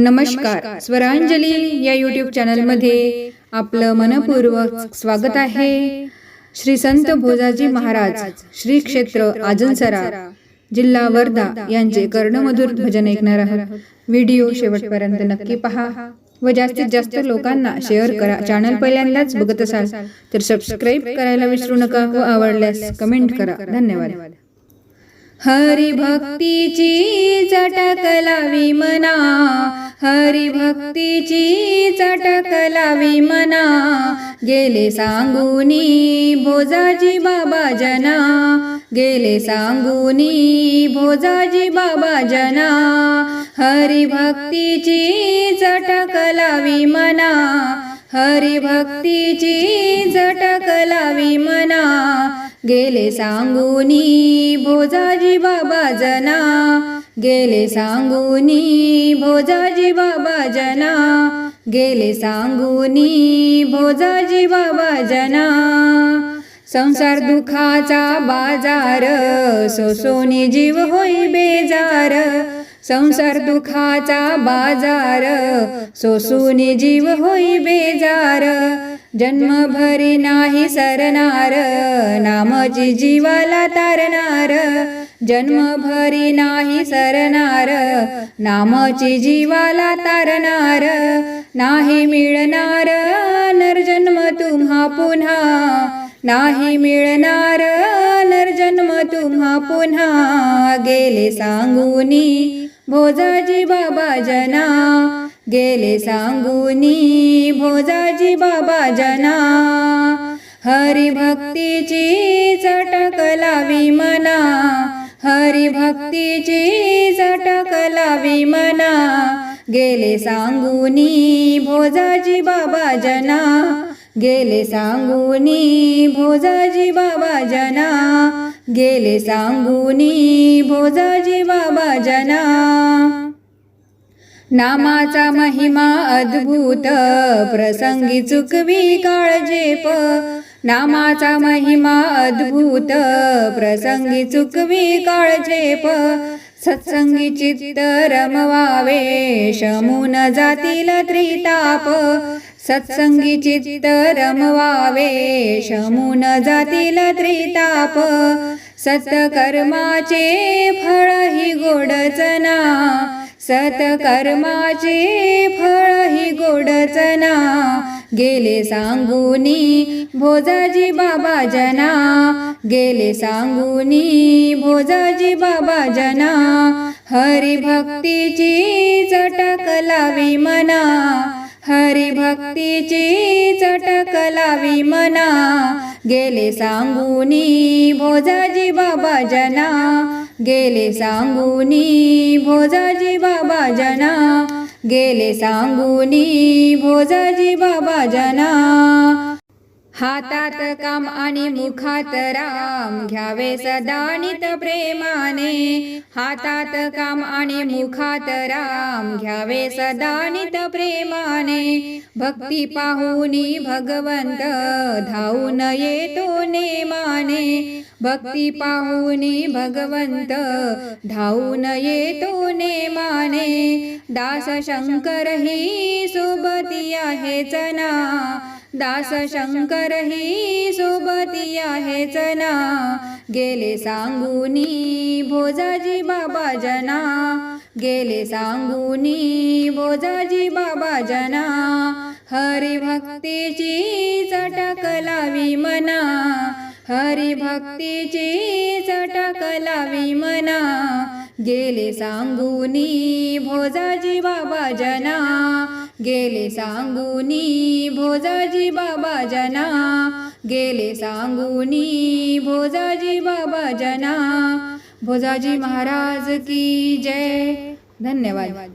नमस्कार. स्वरांजली या यूट्यूब चॅनलमध्ये आपलं मनपूर्वक स्वागत आहे. श्री संत भोजाजी महाराज श्री क्षेत्र आजनसरा जिल्हा वर्धा यांचे कर्णमधुर भजन ऐकणार आहात. व्हिडिओ शेवटपर्यंत नक्की पहा. व जास्तीत जास्त लोकांना शेअर करा. चॅनल पहिल्यांदाच बघत असाल तर सबस्क्राईब करायला विसरू नका व आवडल्यास कमेंट करा. धन्यवाद. हरिभक्तीची चटक लावी मना. हरिभक्तीची चटक लावी मना. गेले सांगुनी भोजाजी बाबा जना. गेले सांगुनी भोजाजी बाबा जना. हरिभक्तीची चटक लावी मना. हरिभक्तीची चटक लावी मना. गेले सांगुनी भोजाजी बाबा जना. गेले सांगुनी भोजाजी बाबा जना. गेले सांगुनी भोजाजी बाबा जना. संसार दुखाचा बाजार सोसोनी जीव होई बेजार. संसार दुखाचा बाजार सोसूनी जीव होई बेजार. जन्मभरी नाही सरणार नामची जीवाला तारणार. जन्मभरी नाही सरणार नामची जीवाला तारणार. नाही मिळणार नरजन्म तुम्हा पुन्हा. नाही मिळणार नरजन्म तुम्हा पुन्हा. गेले सांगूनी भोजाजी बाबा जना गेले सांगुनी भोजाजी बाबा जना. हरिभक्तीची चटक लावी मना हरिभक्तीची चटक लावी मना. गेले सांगुनी भोजाजी बाबा जना गेले सांगुनी भोजाजी बाबा जना. गेले सांगुनी भोजाजी बाबा जना. नामाचा महिमा अद्भुत प्रसंगी चुकवी काळजेप. नामाचा महिमा अद्भुत प्रसंगी चुकवी काळजेप. सत्संगी चित्त रमवावे शमून जातील त्रिताप. सत्संगी चित्त रमवावे शमून जातील त्रिताप. सत्कर्माचे फळ ही गोडचना सत्कर्माचे फळ ही गोडचना गेले सांगुनी भोजाजी बाबा जना. गेले सांगुनी भोजाजी बाबा जना. हरिभक्तीची चटक लावी मना. हरिभक्तीची चटक लावी मना. गेले सांगुनी भोजाजी बाबा जना. गेले सांगुनी भोजाजी बाबा जना. गेले सांगुनी भोजाजी बाबा जना. हातात काम आणि मुखात राम घ्यावे सदानित प्रेमाने. हातात काम आणि मुखात राम घ्यावे सदानित प्रेमाने. भक्ती पाहुनी भगवंत धावून येतो नेमाने. भक्ती पाहुनी भगवंत धावून येतो नेमाने. दास शंकर ही सोबती आहे चना दास शंकर ही सोबती आहे चना गेले सांगुनी भोजाजी बाबा जना. गेले सांगुनी भोजाजी बाबा जना. हरिभक्तीची चटक लावी मना. हरिभक्तीची चटक लावी मना. गेले सांगुनी भोजाजी बाबा जना. गेले सांगुनी भोजाजी बाबा जना. गेले सांगुनी भोजाजी बाबा जना. भोजाजी महाराज की जय. धन्यवाद.